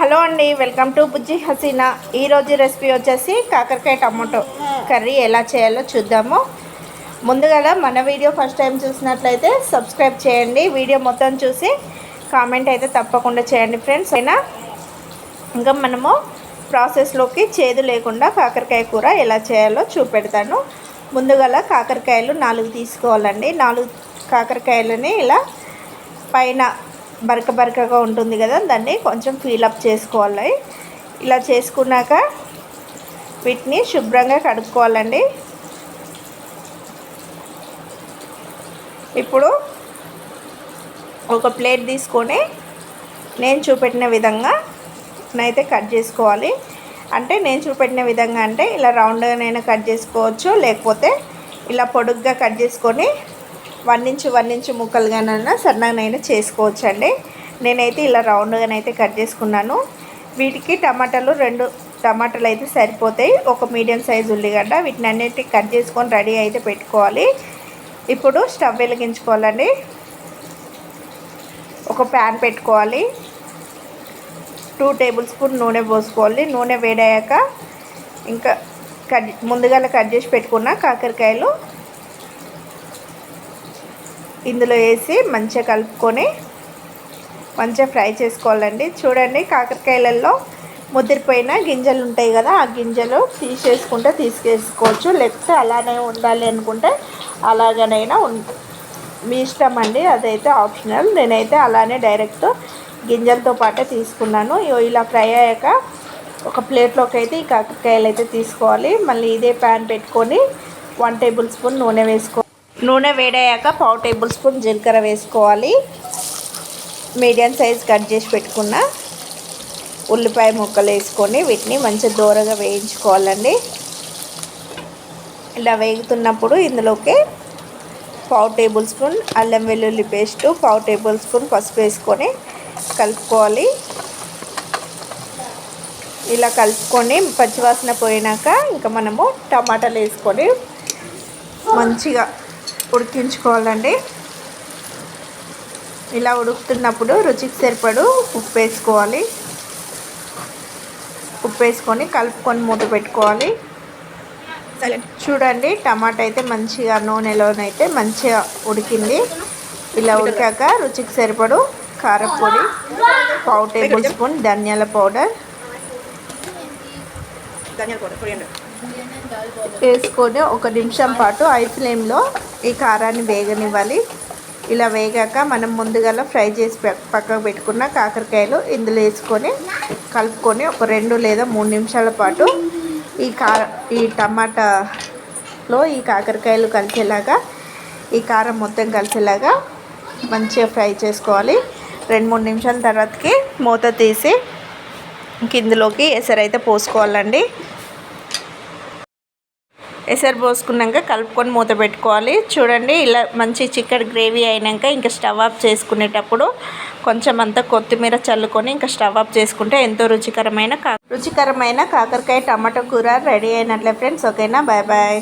Hello అండి welcome to బుజ్జి హసీనా. ఈరోజు recipe వచ్చేసి కాకరకాయ టమాటో కర్రీ ఎలా చేయాలో చూద్దాము. ముందుగా మన వీడియో ఫస్ట్ టైం చూసినట్లయితే సబ్స్క్రైబ్ చేయండి. వీడియో మొత్తం చూసి కామెంట్ అయితే తప్పకుండా చేయండి ఫ్రెండ్స్. అయినా ఇంకా మనము ప్రాసెస్లోకి చేదు లేకుండా కాకరకాయ కూర ఎలా చేయాలో చూపెడతాను. ముందుగా కాకరకాయలు నాలుగు తీసుకోవాలండి. నాలుగు కాకరకాయలని ఇలా పైన బరక బరకగా ఉంటుంది కదా దాన్ని కొంచెం ఫీలప్ చేసుకోవాలి. ఇలా చేసుకున్నాక వీటిని శుభ్రంగా కడుక్కోవాలండి. ఇప్పుడు ఒక ప్లేట్ తీసుకొని నేను చూపెట్టిన విధంగా నైతే కట్ చేసుకోవాలి. అంటే నేను చూపెట్టిన విధంగా అంటే ఇలా రౌండ్గానైనా కట్ చేసుకోవచ్చు లేకపోతే ఇలా పొడుగ్గా కట్ చేసుకొని వన్ ఇంచు వన్ ఇంచు ముక్కలుగానైనా సన్నగానైనా చేసుకోవచ్చు అండి నేనైతే ఇలా రౌండ్గానైతే కట్ చేసుకున్నాను. వీటికి టమాటాలు రెండు టమాటాలు అయితే సరిపోతాయి. ఒక మీడియం సైజు ఉల్లిగడ్డ వీటిని అన్నిటి కట్ చేసుకొని రెడీ అయితే పెట్టుకోవాలి. ఇప్పుడు స్టవ్ వెలిగించుకోవాలండి. ఒక ప్యాన్ పెట్టుకోవాలి. టూ టేబుల్ స్పూన్ నూనె పోసుకోవాలి. నూనె వేడయ్యాక ఇంకా కట్ ముందుగా కట్ చేసి పెట్టుకున్న కాకరకాయలు ఇందులో వేసి మంచిగా కలుపుకొని మంచిగా ఫ్రై చేసుకోవాలండి. చూడండి కాకరకాయలలో ముదిరిపోయిన గింజలు ఉంటాయి కదా ఆ గింజలు తీసేసుకుంటే తీసుకేసుకోవచ్చు లేకపోతే అలానే ఉండాలి అనుకుంటే అలాగనైనా మీ ఇష్టం అండి అదైతే ఆప్షనల్. నేనైతే అలానే డైరెక్ట్ గింజలతో పాటే తీసుకున్నాను. ఇలా ఫ్రై అయ్యాక ఒక ప్లేట్లోకి అయితే ఈ కాకరకాయలు అయితే తీసుకోవాలి. మళ్ళీ ఇదే ప్యాన్ పెట్టుకొని వన్ టేబుల్ స్పూన్ నూనె వేసుకో నూనె వేడయ్యాక పావు టేబుల్ స్పూన్ జీలకర్ర వేసుకోవాలి. మీడియం సైజ్ కట్ చేసి పెట్టుకున్న ఉల్లిపాయ ముక్కలు వేసుకొని వీటిని మంచిగా దూరగా వేయించుకోవాలండి. ఇలా వేగుతున్నప్పుడు ఇందులోకి పావు టేబుల్ స్పూన్ అల్లం వెల్లుల్లి పేస్టు పావు టేబుల్ స్పూన్ పసుపు వేసుకొని కలుపుకోవాలి. ఇలా కలుపుకొని పచ్చివాసన పోయినాక ఇంకా మనము టమాటాలు వేసుకొని మంచిగా ఉడికించుకోవాలండి. ఇలా ఉడుకుతున్నప్పుడు రుచికి సరిపడు ఉప్పు వేసుకోవాలి. ఉప్పు వేసుకొని కలుపుకొని మూత పెట్టుకోవాలి. చూడండి టమాటా అయితే మంచిగా నూనెలోనైతే మంచిగా ఉడికింది. ఇలా ఉడికాక రుచికి సరిపడు కారపొడి పావు టేబుల్ స్పూన్ ధనియాల పౌడర్. వేసుకొని ఒక నిమిషం పాటు ఐ ఫ్లేమ్లో ఈ కారాన్ని వేగనివ్వాలి. ఇలా వేగాక మనం ముందుగా ఫ్రై చేసి పక్కకు పెట్టుకున్న కాకరకాయలు ఇందులో వేసుకొని కలుపుకొని ఒక రెండు లేదా మూడు నిమిషాల పాటు ఈ కార ఈ టమాటాలో ఈ కాకరకాయలు కలిసేలాగా ఈ కారం మొత్తం కలిసేలాగా మంచిగా ఫ్రై చేసుకోవాలి. రెండు మూడు నిమిషాల తర్వాతకి మూత తీసి కిందలోకి ఎసరైతే పోసుకోవాలండి. ఎసరు పోసుకున్నాక కలుపుకొని మూత పెట్టుకోవాలి. చూడండి ఇలా మంచి చికెన్ గ్రేవీ అయినాక ఇంకా స్టవ్ ఆఫ్ చేసుకునేటప్పుడు కొంచెం అంతా కొత్తిమీర చల్లుకొని ఇంకా స్టవ్ ఆఫ్ చేసుకుంటే ఎంతో రుచికరమైన రుచికరమైన కాకరకాయ టమాటో కూర రెడీ అయినట్లే ఫ్రెండ్స్. ఓకేనా? Bye bye.